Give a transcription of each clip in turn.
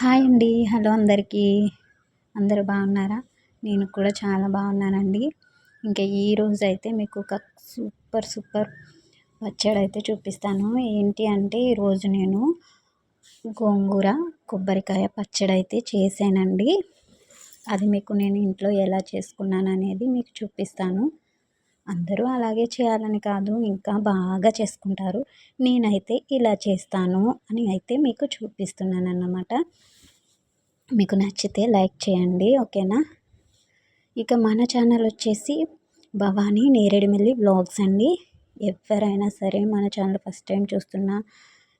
Hi అండి. Hello అందరికీ. అందరూ బాగున్నారా? నేను కూడా చాలా బాగున్నానండి. ఇంకా ఈరోజు అయితే మీకు ఒక సూపర్ సూపర్ పచ్చడి అయితే చూపిస్తాను. ఏంటి అంటే ఈరోజు నేను గోంగూర కొబ్బరికాయ పచ్చడి అయితే చేశానండి. అది మీకు నేను ఇంట్లో ఎలా చేసుకున్నాను అనేది మీకు చూపిస్తాను. అందరూ అలాగే చేయాలని కాదు ఇంకా బాగా చేసుకుంటారు. నేనైతే ఇలా చేస్తాను అని అయితే మీకు చూపిస్తున్నాను అన్నమాట మీకు నచ్చితే లైక్ చేయండి ఓకేనా? ఇక మన ఛానల్ వచ్చేసి భవానీ నేరేడుమిల్లి బ్లాగ్స్ అండి. ఎవరైనా సరే మన ఛానల్ ఫస్ట్ టైం చూస్తున్నా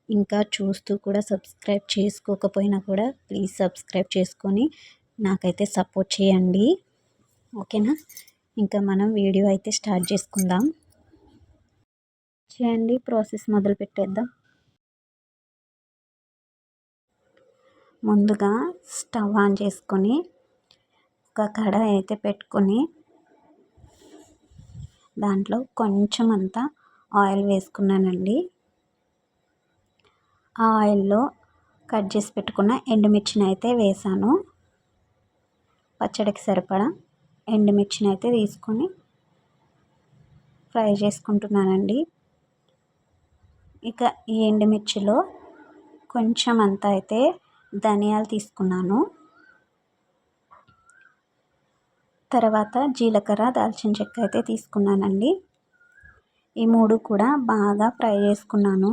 ఇంకా చూస్తూ కూడా సబ్స్క్రైబ్ చేసుకోకపోయినా కూడా ప్లీజ్ సబ్స్క్రైబ్ చేసుకొని నాకైతే సపోర్ట్ చేయండి. ఓకేనా? ఇంకా మనం వీడియో అయితే స్టార్ట్ చేసుకుందాం. చేయండి ప్రాసెస్ మొదలు పెట్టేద్దాం. ముందుగా స్టవ్ ఆన్ చేసుకొని ఒక కడాయి అయితే పెట్టుకొని దాంట్లో కొంచెం అంతా ఆయిల్ వేసుకున్నానండి. ఆ ఆయిల్లో కట్ చేసి పెట్టుకున్న ఎండుమిర్చిని అయితే వేసాను. పచ్చడికి సరిపడా ఎండుమిర్చిని అయితే తీసుకొని ఫ్రై చేసుకుంటున్నానండి. ఇక ఈ ఎండుమిర్చిలో కొంచెం అంతా అయితే ధనియాలు తీసుకున్నాను. తర్వాత జీలకర్ర దాల్చిన చెక్క అయితే తీసుకున్నానండి. ఈ మూడు కూడా బాగా ఫ్రై చేసుకున్నాను.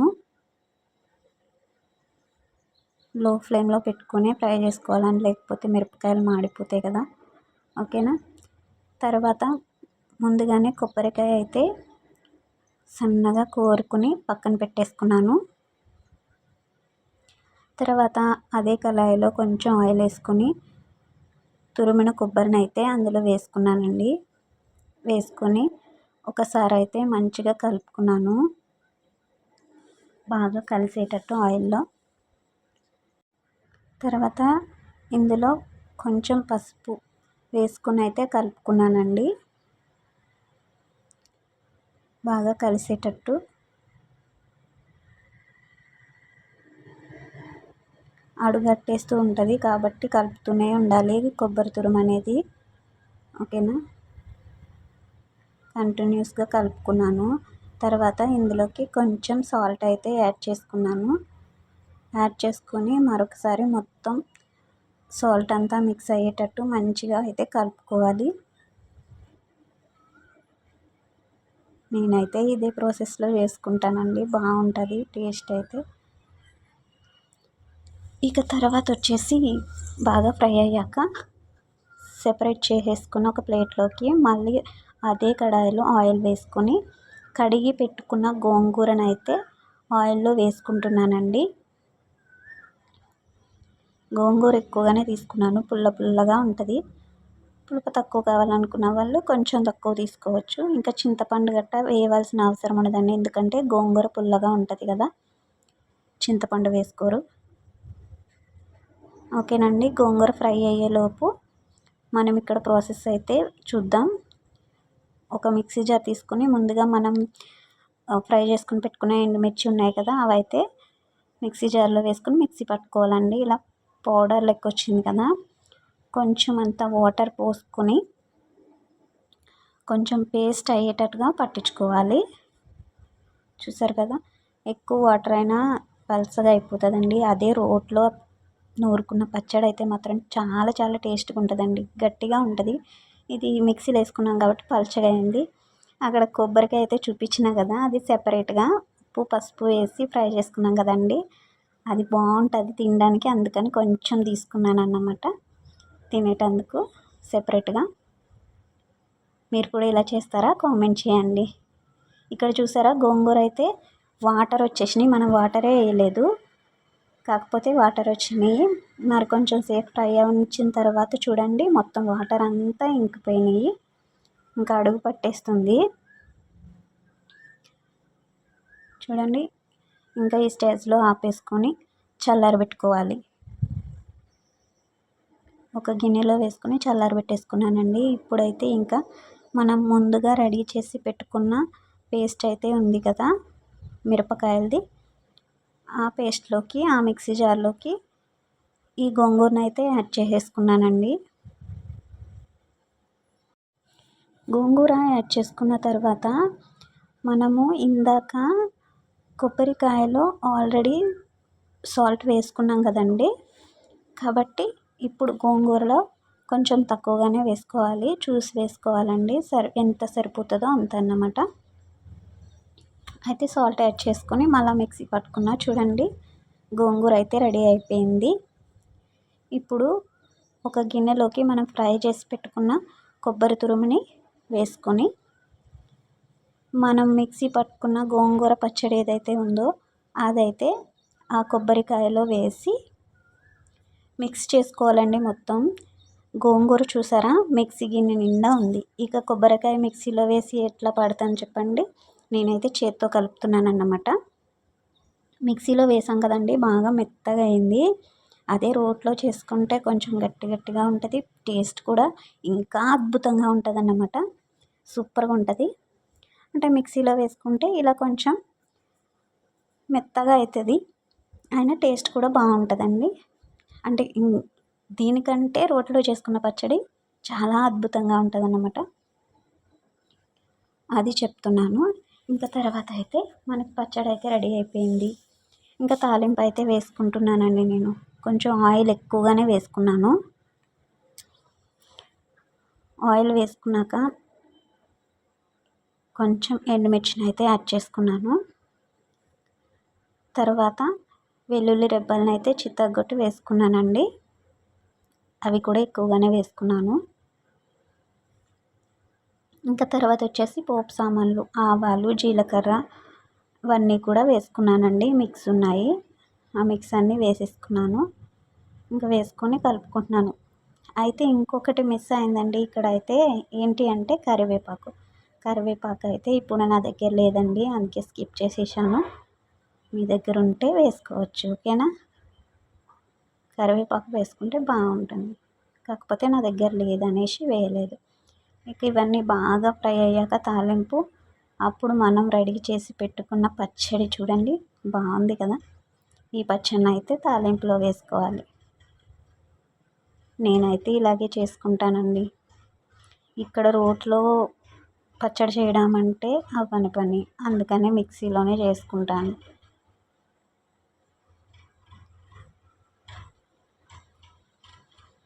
లో ఫ్లేమ్లో పెట్టుకొని ఫ్రై చేసుకోవాలని లేకపోతే మిరపకాయలు మాడిపోతాయి కదా. ఓకేనా? తర్వాత ముందుగానే కొబ్బరికాయ అయితే సన్నగా కోరుకుని పక్కన పెట్టేసుకున్నాను. తర్వాత అదే కళాయిలో కొంచెం ఆయిల్ వేసుకొని తురిమిన కొబ్బరిని అయితే అందులో వేసుకున్నానండి. వేసుకొని ఒకసారి అయితే మంచిగా కలుపుకున్నాను. బాగా కలిసేటట్టు ఆయిల్లో. తర్వాత ఇందులో కొంచెం పసుపు వేసుకుని అయితే కలుపుకున్నానండి. బాగా కలిసేటట్టు. అడుగట్టేస్తూ ఉంటుంది కాబట్టి కలుపుతూనే ఉండాలి. కొబ్బరి తురుము అనేది. ఓకేనా? కంటిన్యూస్గా కలుపుకున్నాను. తర్వాత ఇందులోకి కొంచెం సాల్ట్ అయితే యాడ్ చేసుకున్నాను. యాడ్ చేసుకొని మరొకసారి మొత్తం సాల్ట్ అంతా మిక్స్ అయ్యేటట్టు మంచిగా అయితే కలుపుకోవాలి. నేనైతే ఇదే ప్రాసెస్లో చేసుకుంటానండి. బాగుంటుంది టేస్ట్ అయితే. ఇక తర్వాత వచ్చేసి బాగా ఫ్రై అయ్యాక సెపరేట్ చేసేసుకుని ఒక ప్లేట్లోకి మళ్ళీ అదే కడాయిలో ఆయిల్ వేసుకొని కడిగి పెట్టుకున్న గోంగూరనైతే అయితే ఆయిల్లో వేసుకుంటున్నానండి. గోంగూర ఎక్కువగానే తీసుకున్నాను. పుల్ల పుల్లగా ఉంటుంది. పులుపు తక్కువ కావాలనుకున్న వాళ్ళు కొంచెం తక్కువ తీసుకోవచ్చు. ఇంకా చింతపండు గట్ట వేయవలసిన అవసరం ఉండదండి. ఎందుకంటే గోంగూర పుల్లగా ఉంటుంది కదా. చింతపండు వేసుకోరు. ఓకేనండి. గోంగూర ఫ్రై అయ్యేలోపు మనం ఇక్కడ ప్రాసెస్ అయితే చూద్దాం. ఒక మిక్సీ జార్ తీసుకొని ముందుగా మనం ఫ్రై చేసుకుని పెట్టుకునే ఎండుమిర్చి ఉన్నాయి కదా అవి అయితే మిక్సీ జార్లో వేసుకుని మిక్సీ పట్టుకోవాలండి. ఇలా పౌడర్ లెక్క వచ్చింది కదా కొంచెం అంత వాటర్ పోసుకొని కొంచెం పేస్ట్ అయ్యేటట్టుగా పట్టించుకోవాలి. చూసారు కదా ఎక్కువ వాటర్ అయినా పలసగా అయిపోతుందండి. అదే రోట్లో నూరుకున్న పచ్చడి అయితే మాత్రం చాలా చాలా టేస్ట్గా ఉంటుందండి. గట్టిగా ఉంటుంది. ఇది మిక్సీలో వేసుకున్నాం కాబట్టి పలచగా అయింది. అక్కడ కొబ్బరికాయ అయితే చూపించిన కదా అది సెపరేట్గా ఉప్పు పసుపు వేసి ఫ్రై చేసుకున్నాం కదండి. అది బాగుంటుంది తినడానికి అందుకని కొంచెం తీసుకున్నాను అన్నమాట తినేటందుకు సెపరేట్గా. మీరు కూడా ఇలా చేస్తారా? కామెంట్ చేయండి. ఇక్కడ చూసారా? గోంగూర అయితే వాటర్ వచ్చేసినాయి. మనం వాటరే వేయలేదు. కాకపోతే వాటర్ వచ్చినాయి. మరి కొంచెం సేపు ఫ్రై ఉంచిన తర్వాత చూడండి మొత్తం వాటర్ అంతా ఇంకిపోయినాయి. ఇంకా అడుగు పట్టేస్తుంది. చూడండి ఇంకా ఈ స్టేజ్లో ఆపేసుకొని చల్లారబెట్టుకోవాలి ఒక గిన్నెలో వేసుకొని చల్లారబెట్టేసుకున్నానండి ఇప్పుడైతే ఇంకా మనం ముందుగా రెడీ చేసి పెట్టుకున్న పేస్ట్ అయితే ఉంది కదా మిరపకాయలది. ఆ పేస్ట్లోకి ఆ మిక్సీ జార్లోకి ఈ గోంగూరను అయితే యాడ్ చేసేసుకున్నానండి. గోంగూర యాడ్ చేసుకున్న తర్వాత మనము ఇందాక కొబ్బరికాయలో ఆల్రెడీ సాల్ట్ వేసుకున్నాం కదండి. కాబట్టి ఇప్పుడు గోంగూరలో కొంచెం తక్కువగానే వేసుకోవాలి. చూసి వేసుకోవాలండి. సరి ఎంత సరిపోతుందో అంత అన్నమాట. అయితే సాల్ట్ యాడ్ చేసుకొని మళ్ళీ మిక్సీ పట్టుకున్న చూడండి. గోంగూర అయితే రెడీ అయిపోయింది. ఇప్పుడు ఒక గిన్నెలోకి మనం ఫ్రై చేసి పెట్టుకున్న కొబ్బరి తురుముని వేసుకొని మనం మిక్సీ పట్టుకున్న గోంగూర పచ్చడి ఏదైతే ఉందో అదైతే ఆ కొబ్బరికాయలో వేసి మిక్స్ చేసుకోవాలండి మొత్తం. గోంగూర చూసారా? మిక్సీ గిన్నె నిండా ఉంది. ఇక కొబ్బరికాయ మిక్సీలో వేసి ఎట్లా పడతాను చెప్పండి? నేనైతే చేత్తో కలుపుతున్నాను అన్నమాట మిక్సీలో వేసాం కదండి బాగా మెత్తగా అయింది. అదే రోట్లో చేసుకుంటే కొంచెం గట్టి గట్టిగా ఉంటుంది టేస్ట్ కూడా ఇంకా అద్భుతంగా ఉంటుంది అన్నమాట సూపర్గా ఉంటుంది. అంటే మిక్సీలో వేసుకుంటే ఇలా కొంచెం మెత్తగా అవుతుంది అయినా టేస్ట్ కూడా బాగుంటుందండి. అంటే దీనికంటే రోట్లో చేసుకున్న పచ్చడి చాలా అద్భుతంగా ఉంటుందన్నమాట. అది చెప్తున్నాను. ఇంకా తర్వాత అయితే మనకి పచ్చడి అయితే రెడీ అయిపోయింది. ఇంకా తాలింపు అయితే వేసుకుంటున్నానండి నేను. కొంచెం ఆయిల్ ఎక్కువగానే వేసుకున్నాను. ఆయిల్ వేసుకున్నాక కొంచెం ఎండుమిర్చిని అయితే యాడ్ చేసుకున్నాను. తర్వాత వెల్లుల్లి రెబ్బలను అయితే చిత్తగొట్టి వేసుకున్నానండి. అవి కూడా ఎక్కువగానే వేసుకున్నాను. ఇంకా తర్వాత వచ్చేసి పోపు సామాన్లు ఆవాలు జీలకర్ర ఇవన్నీ కూడా వేసుకున్నానండి. మిక్స్ ఉన్నాయి. ఆ మిక్స్ అన్నీ వేసేసుకున్నాను. ఇంకా వేసుకొని కలుపుకుంటున్నాను. అయితే ఇంకొకటి మిస్ అయిందండి ఇక్కడ అయితే ఏంటి అంటే కరివేపాకు. కరివేపాకు అయితే ఇప్పుడు నా దగ్గర లేదండి అందుకే స్కిప్ చేసేసాను. మీ దగ్గర ఉంటే వేసుకోవచ్చు ఓకేనా? కరివేపాకు వేసుకుంటే బాగుంటుంది. కాకపోతే నా దగ్గర లేదనేసి వేయలేదు. ఇక ఇవన్నీ బాగా ఫ్రై అయ్యాక తాలింపు. అప్పుడు మనం రెడీ చేసి పెట్టుకున్న పచ్చడి చూడండి బాగుంది కదా? ఈ పచ్చడిని అయితే తాలింపులో వేసుకోవాలి. నేనైతే ఇలాగే చేసుకుంటానండి. ఇక్కడ రోట్లో పచ్చడి చేయడం అంటే అవ్వని పని. అందుకనే మిక్సీలోనే చేసుకుంటాను.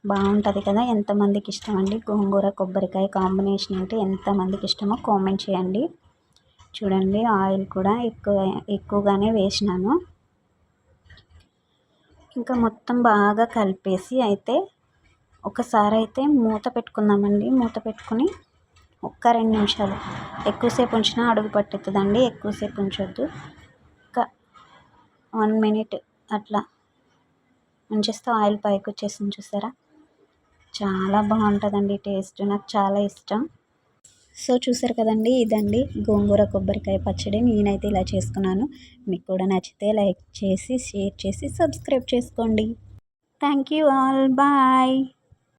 బాగుంటుంది కదా? ఎంతమందికి ఇష్టం అండి గోంగూర కొబ్బరికాయ కాంబినేషన్ అంటే ఎంతమందికి ఇష్టమో కామెంట్ చేయండి. చూడండి ఆయిల్ కూడా ఎక్కువ ఎక్కువగానే వేసినాను. ఇంకా మొత్తం బాగా కలిపేసి అయితే ఒకసారి అయితే మూత పెట్టుకుందామండి. మూత పెట్టుకుని ఒక్క రెండు నిమిషాలు. ఎక్కువసేపు ఉంచినా అడుగు పట్టుతుందండి ఎక్కువసేపు ఉంచొద్దు. ఒక వన్ మినిట్ అట్లా. ఉంచేస్తే ఆయిల్ పైకి వచ్చేసింది చూసారా? చాలా బాగుంటుందండి. టేస్ట్ నాకు చాలా ఇష్టం. సో చూసారు కదండి ఇదండి గోంగూర కొబ్బరికాయ పచ్చడి. నేనైతే ఇలా చేసుకున్నాను. మీకు కూడా నచ్చితే లైక్ చేసి షేర్ చేసి సబ్స్క్రైబ్ చేసుకోండి. Thank you all. బాయ్.